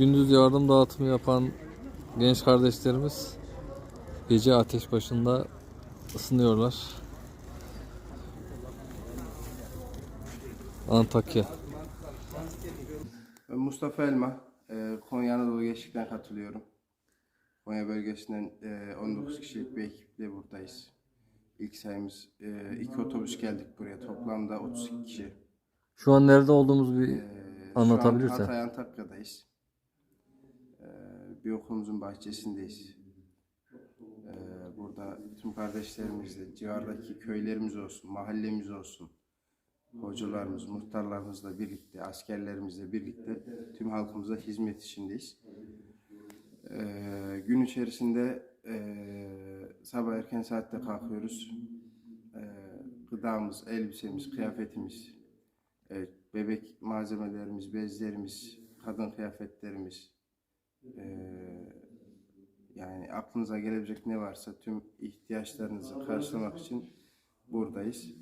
gündüz yardım dağıtımı yapan genç kardeşlerimiz gece ateş başında ısınıyorlar. Antakya. Ben Mustafa Elma, e, Konya Anadolu Gençlik'ten katılıyorum. Konya bölgesinden e, 19 kişilik bir ekiple buradayız. İlk sayımız, e, iki otobüs geldik buraya. Toplamda 32 kişi. Şu an nerede olduğumuz bir E, Anlatabilirsen. Şu an Hatay Antakya'dayız. E, bir okulumuzun bahçesindeyiz. E, burada tüm kardeşlerimizle, civardaki köylerimiz olsun, mahallemiz olsun, hocalarımız, muhtarlarımızla birlikte, askerlerimizle birlikte tüm halkımıza hizmet içindeyiz. Ee, gün içerisinde ee, sabah erken saatte kalkıyoruz. Ee, gıdamız, elbisemiz, kıyafetimiz, ee, bebek malzemelerimiz, bezlerimiz, kadın kıyafetlerimiz, ee, yani aklınıza gelebilecek ne varsa tüm ihtiyaçlarınızı karşılamak için buradayız.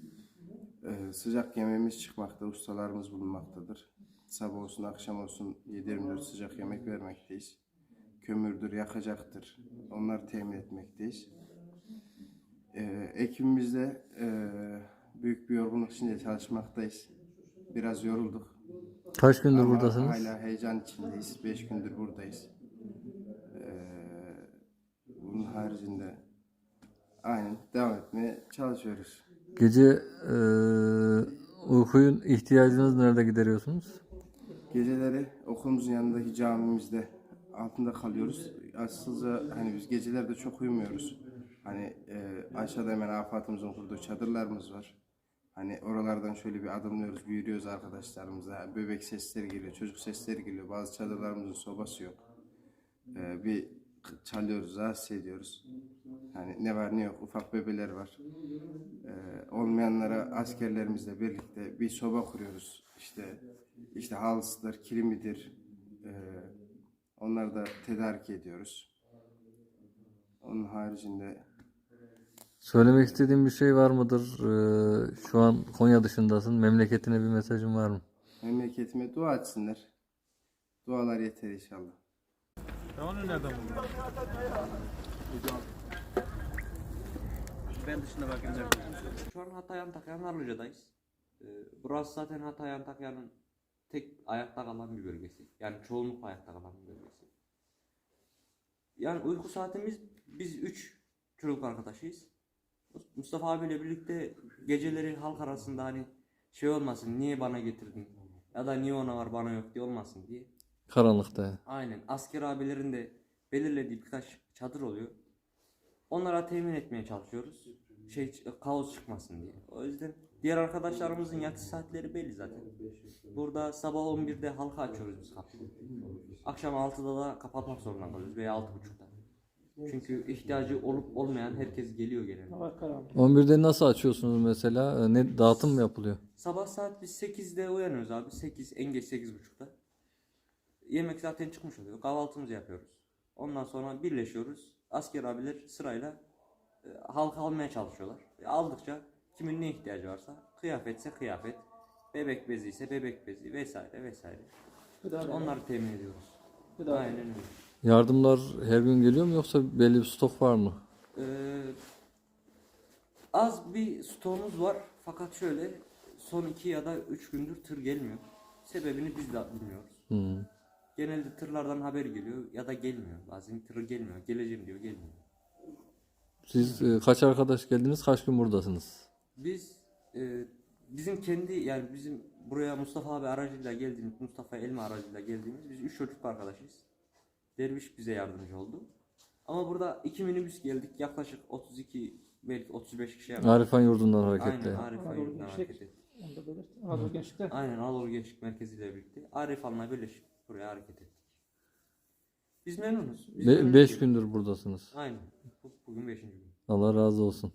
Ee, sıcak yemeğimiz çıkmakta, ustalarımız bulunmaktadır. Sabah olsun, akşam olsun 7-24 sıcak yemek vermekteyiz. Kömürdür, yakacaktır. Onları temin etmekteyiz. Ee, ekibimizde ee, büyük bir yorgunluk içinde çalışmaktayız. Biraz yorulduk. Kaç gündür Ama buradasınız? hala heyecan içindeyiz. 5 gündür buradayız. Ee, bunun haricinde aynen devam etmeye çalışıyoruz. Gece e, uykuyun ihtiyacınız nerede gideriyorsunuz? Geceleri okulumuzun yanındaki camimizde altında kalıyoruz. Aslında hani biz gecelerde çok uyumuyoruz. Hani e, aşağıda hemen afatımızın kurduğu çadırlarımız var. Hani oralardan şöyle bir adımlıyoruz, büyürüyoruz arkadaşlarımıza. Bebek sesleri geliyor, çocuk sesleri geliyor. Bazı çadırlarımızın sobası yok. E, bir çalıyoruz, rahatsız ediyoruz. Hani ne var ne yok, ufak bebeler var. E, olmayanlara askerlerimizle birlikte bir soba kuruyoruz. İşte işte halısıdır, kilimidir. E, onları da tedarik ediyoruz. Onun haricinde Söylemek istediğin bir şey var mıdır? E, şu an Konya dışındasın. Memleketine bir mesajın var mı? memleketime dua etsinler. Dualar yeter inşallah. Ben dışında bakın Şu an Hatay Antakya'nın Arlıca'dayız. Ee, burası zaten Hatay Antakya'nın tek ayakta kalan bir bölgesi. Yani çoğunlukla ayakta kalan bir bölgesi. Yani uyku saatimiz biz 3 çocuk arkadaşıyız. Mustafa abiyle birlikte geceleri halk arasında hani şey olmasın niye bana getirdin ya da niye ona var bana yok diye olmasın diye. Karanlıkta. Aynen. Asker abilerin de belirlediği birkaç çadır oluyor. Onlara temin etmeye çalışıyoruz. Şey kaos çıkmasın diye. O yüzden diğer arkadaşlarımızın yatış saatleri belli zaten. Burada sabah 11'de halka açıyoruz biz kapıyı. Akşam 6'da da kapatmak zorunda kalıyoruz veya 6.30'da. Çünkü ihtiyacı olup olmayan herkes geliyor genelde. 11'de nasıl açıyorsunuz mesela? E, Ne dağıtım mı yapılıyor? Sabah saat biz 8'de uyanıyoruz abi. 8 en geç 8.30'da. Yemek zaten çıkmış oluyor. Kahvaltımızı yapıyoruz. Ondan sonra birleşiyoruz. Asker abiler sırayla e, halk almaya çalışıyorlar. E, aldıkça kimin ne ihtiyacı varsa kıyafetse kıyafet, bebek bezi ise bebek bezi vesaire vesaire. Onları temin ediyoruz. Aynen öyle. Yardımlar her gün geliyor mu yoksa belli bir stok var mı? Ee, az bir stoğumuz var fakat şöyle son iki ya da üç gündür tır gelmiyor. Sebebini biz de bilmiyoruz. Hmm. Genelde tırlardan haber geliyor ya da gelmiyor. Bazen tır gelmiyor. Geleceğim diyor gelmiyor. Siz e, kaç arkadaş geldiniz? Kaç gün buradasınız? Biz e, bizim kendi yani bizim buraya Mustafa abi aracıyla geldiğimiz Mustafa Elma aracıyla geldiğimiz biz üç çocuk arkadaşıyız. Derviş bize yardımcı oldu. Ama burada iki minibüs geldik. Yaklaşık 32 belki 35 kişi yakın. Arifan yurdundan Aynen hareketle. Arif Ayur'dan hareket ettik. Onu da belirt. Anadolu Gençlikler. Aynen Anadolu Gençlik Merkezi ile birlikte Arif Han'la birleşip buraya hareket ettik. Biz memnunuz. Biz 5 memnunuz. gündür buradasınız. Aynen. Bu- Bugün 5. gün. Allah razı olsun.